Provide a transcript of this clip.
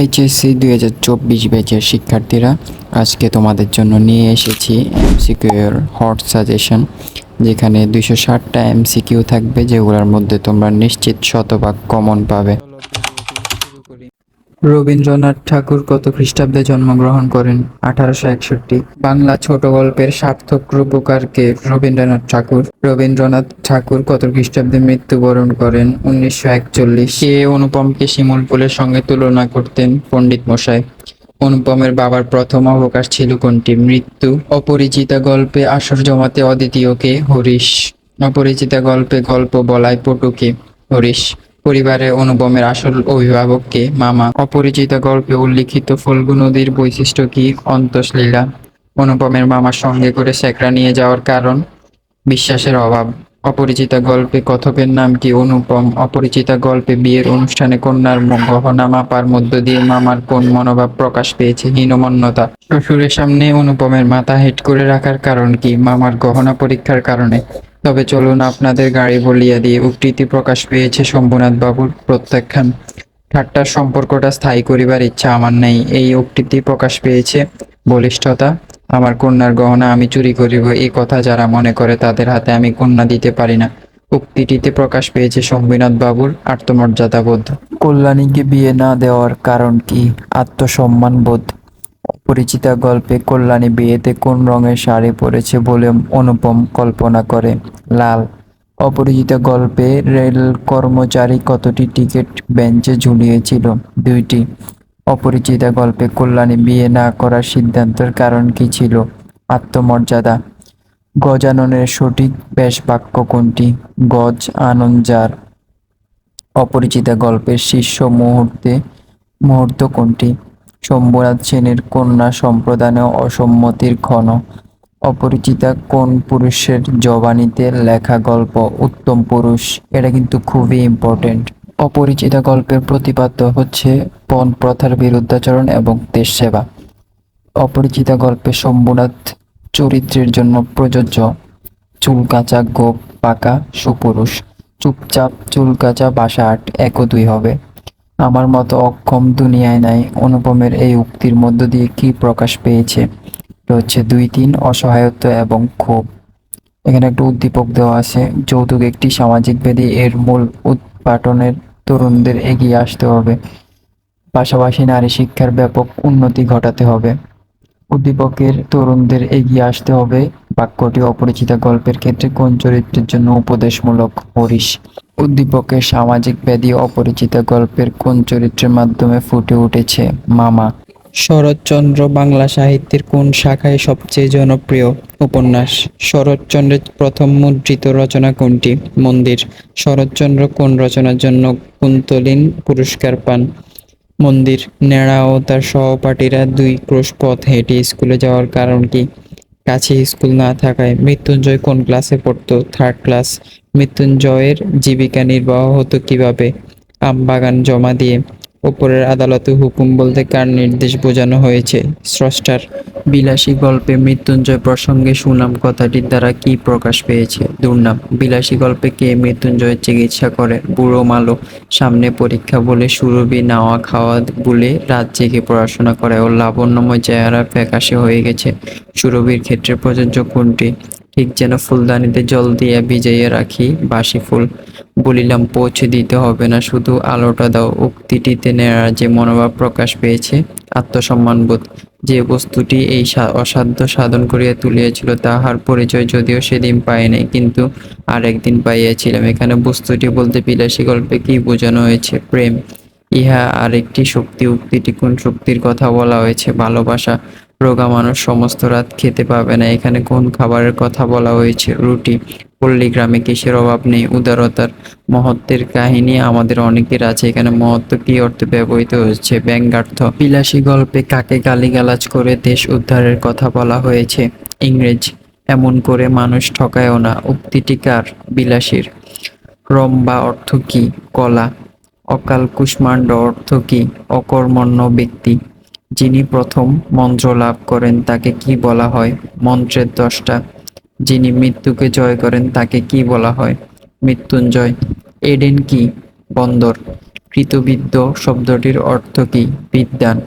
HSC দুই হাজার চব্বিশ ব্যাচের শিক্ষার্থীরা, আজকে তোমাদের জন্য নিয়ে এসেছি এমসিকিউর হট সাজেশন, যেখানে দুইশো ষাটটা এমসিকিউ থাকবে, যেগুলোর মধ্যে তোমরা নিশ্চিত শতভাগ কমন পাবে। রবীন্দ্রনাথ ঠাকুর কত খ্রিস্টাব্দে জন্মগ্রহণ করেন? আঠারোশো একষট্টি। বাংলা ছোট গল্পের সার্থক রূপকারকে রবীন্দ্রনাথ ঠাকুর। রবীন্দ্রনাথ ঠাকুর কত খ্রিস্টাব্দে মৃত্যুবরণ করেন? উনিশশো একচল্লিশ। সে অনুপমকে শিমুল ফুলের সঙ্গে তুলনা করতেন? পণ্ডিত মশাই। অনুপমের বাবার প্রথম অবকাশ ছিল কোনটি? মৃত্যু। অপরিচিতা গল্পে আসর জমাতে অদ্বিতীয়কে হরিশ। অপরিচিতা গল্পে গল্প বলায় পটুকে হরিশ। পরিবারে অনুপমের আসল অভিভাবককে মামা অপরিচিত গল্পে উল্লিখিত ফল্গু নদীর বৈশিষ্ট্য কি? অন্তঃলীলা অনুপমের মামার সঙ্গে করে সেকরা নিয়ে যাওয়ার কারণ? বিশ্বাসের অভাব। অপরিচিতা গল্পে কথকের নাম কি? অনুপম অপরিচিতা গল্পে বিয়ের অনুষ্ঠানে কন্যার গহনা মাপার মধ্য দিয়ে মামার কোন মনোভাব প্রকাশ পেয়েছে? হীনমন্যতা। শ্বশুরের সামনে অনুপমের মাথা হেট করে রাখার কারণ কি? মামার গহনা পরীক্ষার কারণে। তবে চলুন আপনাদের গাড়ি বলিয়া দিয়ে উক্তিটি প্রকাশ পেয়েছে শম্ভুনাথ বাবুর প্রত্যাখ্যান। ঠাট্টার সম্পর্কটা স্থায়ী করিবার ইচ্ছা আমার নেই। এই উক্তিটি প্রকাশ পেয়েছে, বলিষ্ঠতা, আমার কন্যার গহনা আমি চুরি করিব, এই কথা যারা মনে করে তাদের হাতে আমি কন্যা দিতে পারি না। উক্তিটিতে প্রকাশ পেয়েছে শম্ভুনাথ বাবুর আত্মমর্যাদাবোধ। কল্যাণীকে বিয়ে না দেওয়ার কারণ কি? আত্মসম্মান বোধ অপরিচিতা গল্পে কল্যাণী বিয়েতে কোন রঙের শাড়ি পরেছে বলে অনুপম কল্পনা করে? লাল। অপরিচিতা গল্পে রেল কর্মচারী কতটি টিকিট বেঞ্চে ঝুলিয়েছিল? দুইটি। অপরিচিতা গল্পে কল্যাণী বিয়ে না করার সিদ্ধান্তের কারণ কি ছিল? আত্মমর্যাদা। গজাননের সঠিক বেশ বাক্য কোনটি? গজ আনন্দার অপরিচিতা গল্পের শীর্ষ মুহূর্তে মুহূর্ত কোনটি? শম্ভুনাথ সেনের কন্যা সম্প্রদানে অসম্মতির ক্ষণ। অপরিচিতা কোন পুরুষের জবানিতে লেখা গল্প উত্তম পুরুষ, এটা কিন্তু খুবই ইম্পর্টেন্ট অপরিচিতা গল্পের প্রতিপাদ্য হচ্ছে পণ প্রথার বিরুদ্ধাচরণ এবং দেশ সেবা। অপরিচিতা গল্পে শম্ভুনাথ চরিত্রের জন্য প্রযোজ্য। চুল কাঁচা, গোপ, পাকা, সুপুরুষ। চুপচাপ চুল কাঁচা, বাসা আট, এক দুই হবে। আমার মতো অক্ষম দুনিয়ায় নাই। অনুপমের এই উক্তির মধ্য দিয়ে কি প্রকাশ পেয়েছে? হচ্ছে দুই তিন, অসহায়ত্ব এবং ক্ষোভ। এখানে একটা উদ্দীপক দেওয়া আছে। যৌতুক একটি সামাজিক ব্যাধি, এর মূল উৎপাটনের তরুণদের এগিয়ে আসতে হবে। পাশাপাশি নারী শিক্ষার ব্যাপক উন্নতি ঘটাতে হবে। উদ্দীপকের তরুণদের এগিয়ে আসতে হবে। বাক্যটি অপরিচিত গল্পের ক্ষেত্রে কোন চরিত্রের জন্য উপদেশমূলক? হরিশ, উদ্দীপকের সামাজিক ব্যাধি অপরিচিত গল্পের কোন চরিত্রের মাধ্যমে ফুটে উঠেছে? মামা, শরৎচন্দ্র বাংলা সাহিত্যের কোন শাখায় সবচেয়ে জনপ্রিয় উপন্যাস? শরৎচন্দ্রের প্রথম মুদ্রিত রচনা কোনটি? মন্দির, শরৎচন্দ্র কোন রচনার জন্য কুন্তলিন পুরস্কার পান? মন্দির। নেড়া ও তার সহপাঠীরা দুই ক্রোশ পথ হেঁটে স্কুলে যাওয়ার কারণ কি? কাছে স্কুল না থাকায় মৃত্যুঞ্জয় কোন ক্লাসে পড়তো? থার্ড ক্লাস মৃত্যুঞ্জয়ের জীবিকা নির্বাহ হতো কীভাবে? আম বাগান জমা দিয়ে। উপরের আদালতে হুকুম বলতে কার নির্দেশ বোঝানো হয়েছে? স্রষ্টার বিলাসী গল্পে মৃত্যুঞ্জয় প্রসঙ্গে সুনাম কথাটির দ্বারা কি প্রকাশ পেয়েছে? দুর্নাম, বিলাসী গল্পে কে মৃত্যুঞ্জয়ের চিকিৎসা করে? বুড়ো মালো সামনে পরীক্ষা বলে সুরভি নাওয়া খাওয়া বলে রাত জেগে পড়াশোনা করে ও লাবণ্যময় চেহারা ফ্যাকাশে হয়ে গেছে। সুরভির ক্ষেত্রে প্রযোজ্য কোনটি? ঠিক যেন ফুলদানিতে জল দিয়ে ভিজাইয়া রাখি, বাসি ফুল। বলিলাম, পৌঁছে দিতে হবে না, শুধু আলোটা দাও। উক্তিটিতে নেড়ার যে মনোভাব প্রকাশ পেয়েছে আত্মসম্মানবোধ যে বস্তুটি এই অসাধ্য সাধন করিয়া তুলিয়াছিল, তাহার পরিচয় যদিও সেদিন পাই নাই, কিন্তু আর একদিন পাইয়াছিলাম। এখানে বস্তুটি বলতে বিলাসী গল্পে কি বোঝানো হয়েছে? প্রেম। ইহা আরেকটি শক্তি, উক্তিটি কোন শক্তির কথা বলা হয়েছে? ভালোবাসা। রোগা মানুষ সমস্ত রাত খেতে পাবে না। এখানে কোন খাবারের কথা বলা হয়েছে? রুটি পল্লী গ্রামে কিসের অভাব নেই? উদারতার মহত্বের কাহিনী আমাদের অনেকের আছে। এখানে মহত্ব কি অর্থে ব্যবহৃত হচ্ছে ব্যঙ্গার্থ বিলাসী গল্পে কাকে গালিগালাজ করে দেশ উদ্ধারের কথা বলা হয়েছে? ইংরেজ এমন করে মানুষ ঠকায়ও না। উক্তিটি কার? বিলাসীর। রম্বা অর্থ কি? কলা। অকাল কুষ্মাণ্ড অর্থ কি? অকর্মণ্য ব্যক্তি। যিনি প্রথম মন্ত্র লাভ করেন, তাকে কি বলা হয়? মন্ত্রের দশটা। যিনি মৃত্যুকে জয় করেন, তাকে কি বলা হয়? মৃত্যুঞ্জয়। এডেন কি? বন্দর। কৃতবিদ্য শব্দটির অর্থ কি? বিদ্যান।